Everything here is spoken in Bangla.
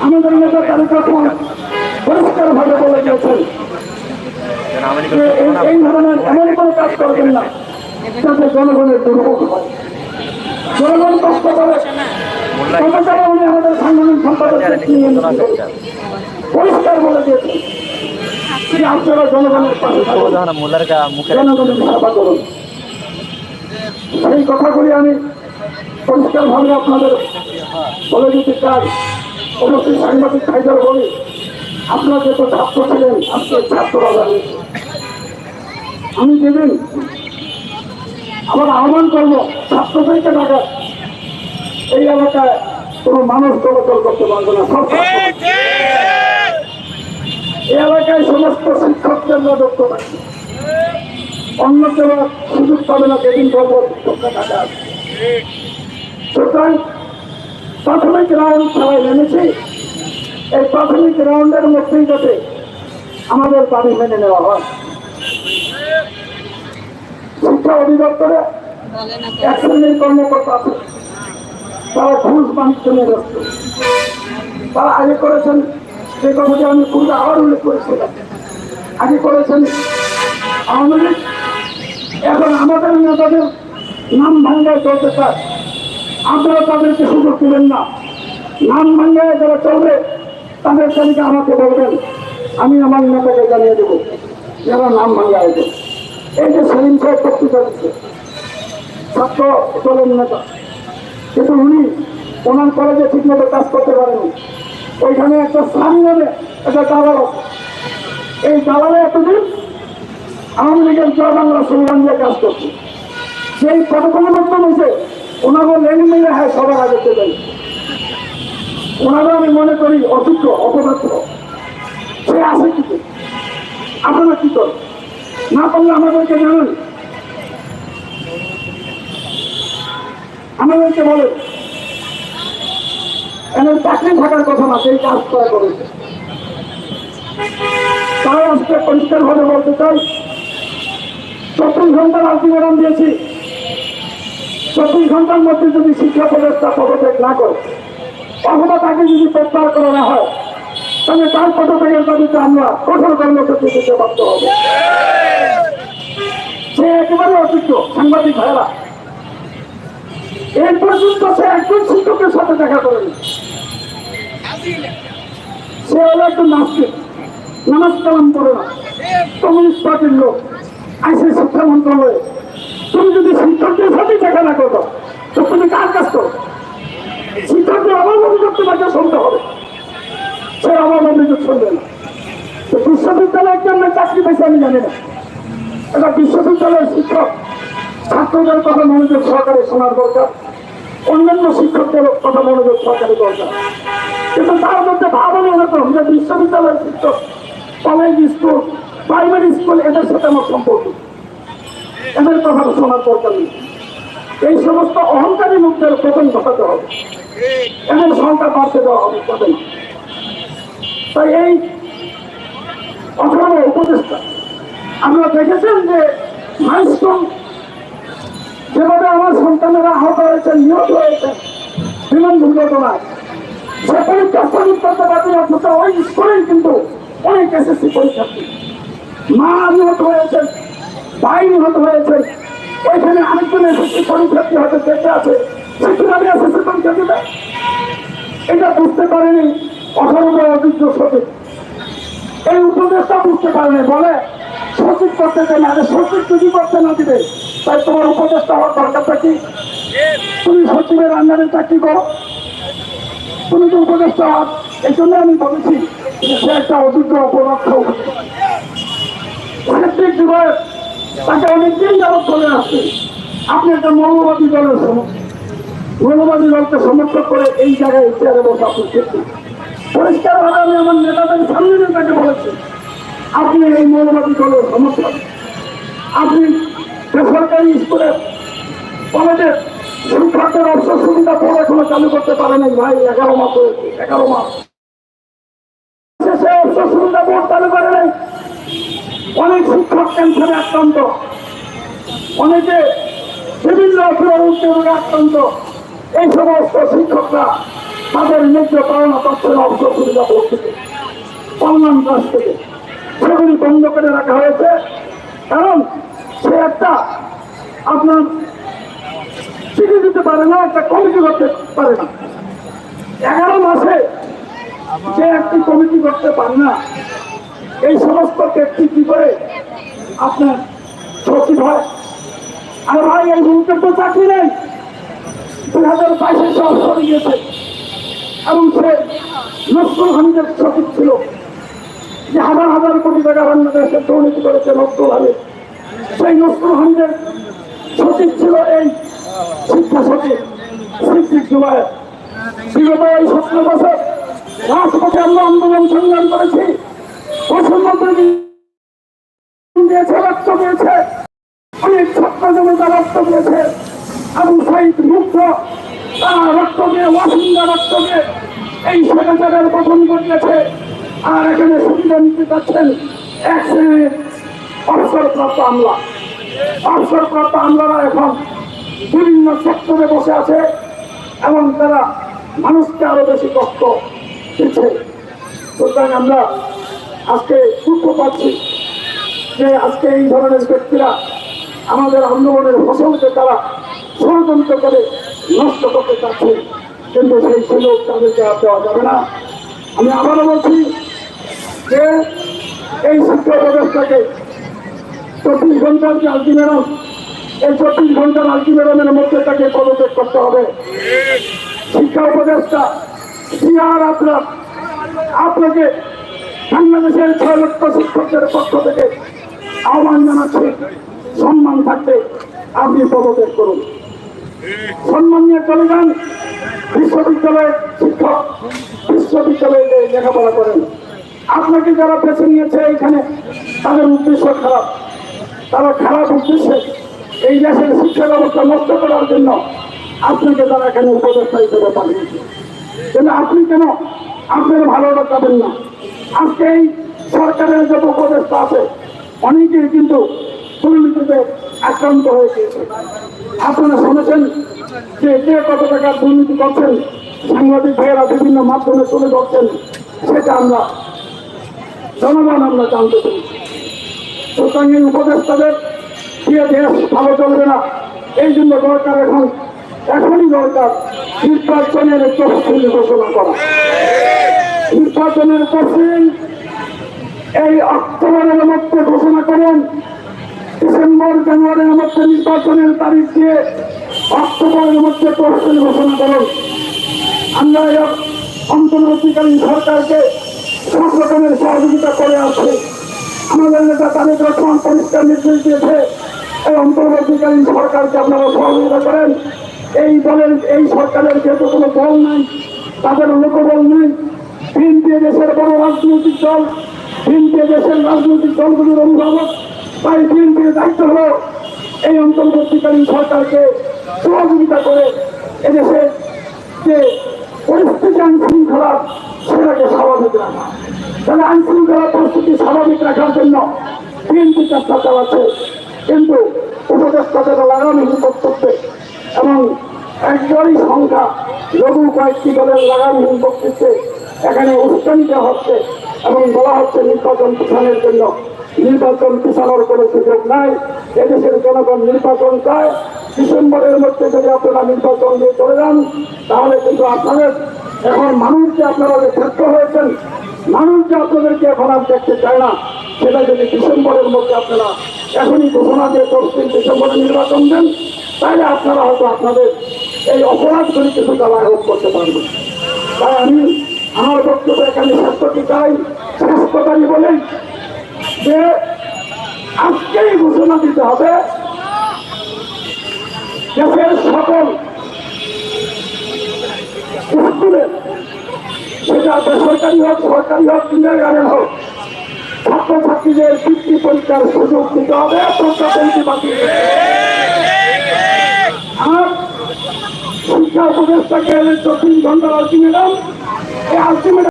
আমাদের নেতা তারেক রহমান পরিষ্কার ভাবে বলে দিয়েছেন এই- ধরনের এমন কোনো কাজ করবেন না যাতে জনগণের দুর্ভোগ হয়। জনগণ কষ্ট করে। উনি আমাদের সাংগঠনিক সম্পাদকের পরিষ্কার বলে দিয়েছেন। আপনারা জনগণের জনগণের সেবা করুন সেই কথাগুলি আমি পরিষ্কার ভাবে আপনাদের বলে দিতে চাই। অবশ্যই সাংবাদিক ভাইদের বলি, আপনারা তো ছাত্র ছিলেন, আজকে জানিয়েছে আমি যেদিন আবার আহ্বান করব ছাত্রদেরকে ডাকা এই এলাকায় কোনো মানুষ চলাচল করতে পারবে না ছাত্র। এই এলাকায় সমস্ত শিক্ষকদের রাজত্ব থাকবে অন্য কেউ সুযোগ পাবে না যেদিন বলব সুতরাং প্রাথমিক রাউন্ড খেলায় নেমেছি। এই প্রাথমিক রাউন্ডের মধ্যেই যাতে আমাদের দাবি মেনে নেওয়া হয়। শিক্ষা অধিদপ্তরে এক শ্রেণির কর্মকর্তা আছে। তারা ঘুষ বাণিজ্য নিয়ে ব্যস্ত। তারা আগে করেছেন যে কথাটি আমি পূর্বে আবার উল্লেখ করেছিলাম। আগে করেছেন আওয়ামী লীগ এখন আমাদের নেতাদের নাম ভাঙ্গায় চলতে চায়। আপনারা তাদেরকে সুযোগ দিবেন না। নাম ভাঙ্গায় যারা চলবে, তাদের তালিকা আমাকে বলবেন। আমি আমার নেতাকে জানিয়ে দেবো, যারা নাম ভাঙ্গায় এই যে সেলিম সাহেব বক্তৃতা দিচ্ছে, ছাত্র দলের নেতা। কিন্তু উনি ওনার কলেজে ঠিকমতো কাজ করতে পারেনি ওইখানে একটা স্থান নেবে একটা দালাল। এই দালালে এতদিন আওয়ামী লীগের জয় বাংলা সংগ্রাম দিয়ে কাজ করছে। সেই প্রটোকলের মাধ্যমে হয়েছে ওনাকে লেনে মিলে হ্যাঁ সবার আগে চলে ওনারা আমি মনে করি অযোগ্য, অপদার্থ। সে আছে কি আপনারা কি করেন? না পারলে আমাদেরকে জানান। আমাদেরকে বলে এমন চাকরি থাকার কথা না, সেই কাজ করা করেছে। তাই আজকে পরিষ্কার ভাবে বলতে চাই চব্বিশ ঘণ্টার আলটিমেটাম দিয়েছি। চব্বিশ ঘণ্টার মধ্যে যদি শিক্ষা প্রবেশটা পদত্যাগ না করে, অথবা তাকে যদি প্রত্যাহার করা না হয়, তাহলে তার পদত্যাগের দাবিতে আমরা কঠোর কর্মসূচি দিতে বাধ্য হব। সে একেবারে অযোগ্য, সাংবাদিক ভাইরা এর পর্যন্ত সে একজন শিক্ষকের সাথে দেখা করেনি। সে হলো একজন নাস্তিক। নামাজ কালাম করে না। কমিউনিস্ট পার্টির লোক। আইসি শিক্ষা মন্ত্রণালয়ে। তুমি যদি শিক্ষকদের সাথে দেখা না করো, তো তুমি কার কাজ করো? শিক্ষকদের আমার অভিযোগ তোমাকে শুনতে হবে। সে আমার অভিযোগ শুনবে না। তো বিশ্ববিদ্যালয়ে কেমন চাকরি পেয়েছে আমি জানি না। এটা বিশ্ববিদ্যালয়ের শিক্ষক, ছাত্রদের কথা মনোযোগ সহকারে শোনার দরকার। অন্যান্য শিক্ষকদের কথা মনোযোগ সহকারে দরকার। কিন্তু তার মধ্যে ভাবনা এরকম যে বিশ্ববিদ্যালয়ের শিক্ষক, কলেজ, স্কুল প্রাইমারি স্কুল এদের সাথে আমার সম্পর্ক। এদের কথা শোনার দরকার নেই। এই সমস্ত অহংকারী লোকদের পতন ঘটাতে হবে। এদের সংখ্যা বাড়তে দেওয়া হবে তবে তাই এই অথবা উপদেষ্টা আমরা দেখেছেন যে মাইলস্টোন যেভাবে আমার সন্তানেরা আহত হয়েছে নিহত হয়েছে বিমান দুর্ঘটনায়, সে পরীক্ষা অথচ ওই স্কুলেই কিন্তু অনেক এসএসসি পরীক্ষার্থী মা নিহত হয়েছেন ভাই নিহত হয়েছেন ওইখানে আরেকজন এসএসসি পরীক্ষার্থী হয়তো দেখে আছে। সে কীভাবে পরীক্ষা এটা বুঝতে পারেনি অসংখ্য অভিজ্ঞ সঠিক এই উপদেশটা বুঝতে পারেনি, বলে সচিব করতে চাই না সচিব যদি করতে না দিবে, তাই তোমার উপদেশটা হওয়ার দরকারটা কি? তুমি সচিবের আন্ডারে চাকরি করো তুমি তো উপদেশটা এই জন্য আমি বলেছি যে সে একটা অযোগ্য অপরাধ সাহিত্যিক যুগের তাকে অনেকদিন যাবৎ চলে আসছে আপনি একটা মৌলবাদী দলের মৌলবাদী দলকে সমর্থন করে এই জায়গায় চেয়ারে বসে আমি আমার নেতাদের আপনি এই মৌলবাদী দলের সমর্থক। আপনি বেসরকারি স্কুলে কলেজের শিক্ষকদের অর্থ সুবিধা এখনও চালু করতে পারে নাই। ভাই, এগারো মাস এগারো মাস। শেষে অর্থ সুবিধা বোর্ড চালু করে অনেক শিক্ষক ক্যান্সারে আক্রান্ত। অনেকে বিভিন্ন উদ্যোগে আক্রান্ত। এই সমস্ত শিক্ষকরা তাদের ন্যায্য পালনা পাচ্ছেন অর্থ সুবিধা বোর্ড থেকে থেকে। সেগুলি বন্ধ করে রাখা হয়েছে। কারণ সে একটা আপনার চিঠি দিতে পারে না, একটা কমিটি করতে পারে না। এগারো মাসে যে একটি কমিটি করতে পারে না এই সমস্ত ব্যক্তি কি করে আপনার সচিব হয়? আর ভাই, এই মুহূর্তে তো চাকরি নেই। দুই হাজার বাইশে সরে গিয়েছে। এবং সে নসরুল হামিদের সচিব ছিল। যে হাজার হাজার কোটি টাকা বাংলাদেশে দুর্নীতি করেছে নসরুল হামিদ সেই নসরুল হামিদের সচিব ছিল এই শিক্ষা সচিব শিক্ষিক জুবায়ের। বিগত এই সতেরো বছর রাজপথে আমরা আন্দোলন সংগ্রাম করেছি। রক্ত দিয়েছে। অনেক ছাত্র জনতা রক্ত দিয়েছে। এবং শহীদ মুক্ত তারা রক্ত দিয়ে ওয়াসিন্দা গঠন করিয়েছে। আর এখানে সুবিধা নিতে পারছেন এক শ্রেণির অবসরপ্রাপ্ত আমলা। অবসরপ্রাপ্ত আমলারা এখন বিভিন্ন সেক্টরে বসে আছে এবং তারা মানুষকে আরও বেশি কষ্ট দিচ্ছে। আমরা আজকে দুঃখ পাচ্ছি যে আজকে এই ধরনের ব্যক্তিরা আমাদের আন্দোলনের ফসলকে তারা ষড়যন্ত্র করে নষ্ট করতে চাচ্ছে। কিন্তু সেই সুযোগ তাদেরকে আর দেওয়া যাবে না। আমি আবারও বলছি যে এই শিক্ষা ব্যবস্থাকে চব্বিশ ঘণ্টার যে আলটিমেরাম এই চব্বিশ ঘণ্টার আলটিমেরামের মধ্যে তাকে পদত্যাগ করতে হবে। শিক্ষা উপদেষ্টা সিআর আপনার আপনাকে বাংলাদেশের ছয় লক্ষ শিক্ষকদের পক্ষ থেকে আহ্বান জানাচ্ছি। সম্মান থাকতে আপনি পদত্যাগ করুন। সম্মান নিয়ে চলে যান। বিশ্ববিদ্যালয়ের শিক্ষক বিশ্ববিদ্যালয়ে লেখাপড়া করেন। আপনাকে যারা বেছে নিয়েছে এখানে, তাদের উদ্দেশ্য খারাপ। তারা খারাপ উদ্দেশ্যে এই দেশের শিক্ষা ব্যবস্থা নষ্ট করার জন্য আপনাকে তারা এখানে উপদেষ্টা হিসেবে পাঠিয়েছে। কিন্তু আপনি কেন? আপনার ভালোটা পাবেন না। আজকে এই সরকারের যত উপদেষ্টা আছে, অনেকেই কিন্তু দুর্নীতিতে আক্রান্ত হয়ে গিয়েছে আপনারা শুনেছেন যে কে কত টাকা দুর্নীতি করছেন, সাংবাদিক ভাইয়েরা বিভিন্ন মাধ্যমে তুলে ধরছেন, সেটা আমরা জনগণ আমরা জানতে পেরেছি। সুতরাং এই উপদেষ্টাদের দিয়ে দেশ ভালো চলবে না, এই জন্য দরকার এখন, এখনই দরকার নির্বাচনের তফসিল ঘোষণা করা। নির্বাচনের তফসিল এই অক্টোবরের মধ্যে ঘোষণা করেন। ডিসেম্বর, জানুয়ারির মধ্যে নির্বাচনের তারিখ দিয়ে অক্টোবরের মধ্যে তফসিল ঘোষণা করেন। আমরা এই অন্তর্বর্তীকালীন সরকারকে সব রকমের সহযোগিতা করে আসছি আমাদের নেতা তাদের রহমান পরিষ্কার নির্দেশ দিয়েছে, এই অন্তর্বর্তীকালীন সরকারকে আপনারা সহযোগিতা করেন। এই দলের, এই সরকারের যেহেতু কোনো দল নাই, তাদের লোকবল নেই বিএনপি দেশের বড় রাজনৈতিক দল বিএনপি দেশের রাজনৈতিক দলগুলির অভিভাবক তাই বিএনপির দায়িত্ব হলো এই অন্তর্বর্তীকালীন সরকারকে সহযোগিতা করে এদেশে যে পরিস্থিতি আইন শৃঙ্খলা সেটাকে স্বাভাবিক রাখা। তাহলে আইন শৃঙ্খলা পরিস্থিতি স্বাভাবিক রাখার জন্য বিএনপি চেষ্টা চালাচ্ছে। কিন্তু উপদেষ্টাদের লাগানো বক্তব্যে এবং একজনই সংখ্যা, লঘু কয়েকটি দলের লাগামহীন বক্তব্যে এখানে দেওয়া হচ্ছে এবং বলা হচ্ছে নির্বাচন পিছানোর জন্য। নির্বাচন পিছানোর কোনো সুযোগ নাই। এদেশের জনগণ নির্বাচন চায়। ডিসেম্বরের মধ্যে যদি আপনারা নির্বাচন দিয়ে চলে যান, তাহলে কিন্তু আপনাদের এখন মানুষ যে আপনারা যে ব্যর্থ হয়েছেন, মানুষ যে আপনাদেরকে এখন আর দেখতে চায় না, সেটা যদি ডিসেম্বরের মধ্যে আপনারা এখনই ঘোষণা দিয়ে করছেন, ডিসেম্বরে নির্বাচন দেন, তাহলে আপনারা হয়তো আপনাদের এই অপরাধগুলি কিছুটা লাঘব করতে পারবেন। তাই আমি আমার বক্তব্য এখানে শেষ চাই। কথাই বলেই যে, আজকেই ঘোষণা দিতে হবে দেশের সকল স্কুলে, সেটা বেসরকারি হোক, সরকারি হোক কিন্ডারগার্ডেন হোক, ছাত্রছাত্রীদের বৃত্তি পরীক্ষার সুযোগ দিতে হবে প্রজ্ঞাপনটি বাতিল আর শিক্ষা উপদেষ্টাকে চব্বিশ ঘণ্টার আলটিমেটাম এই ultimate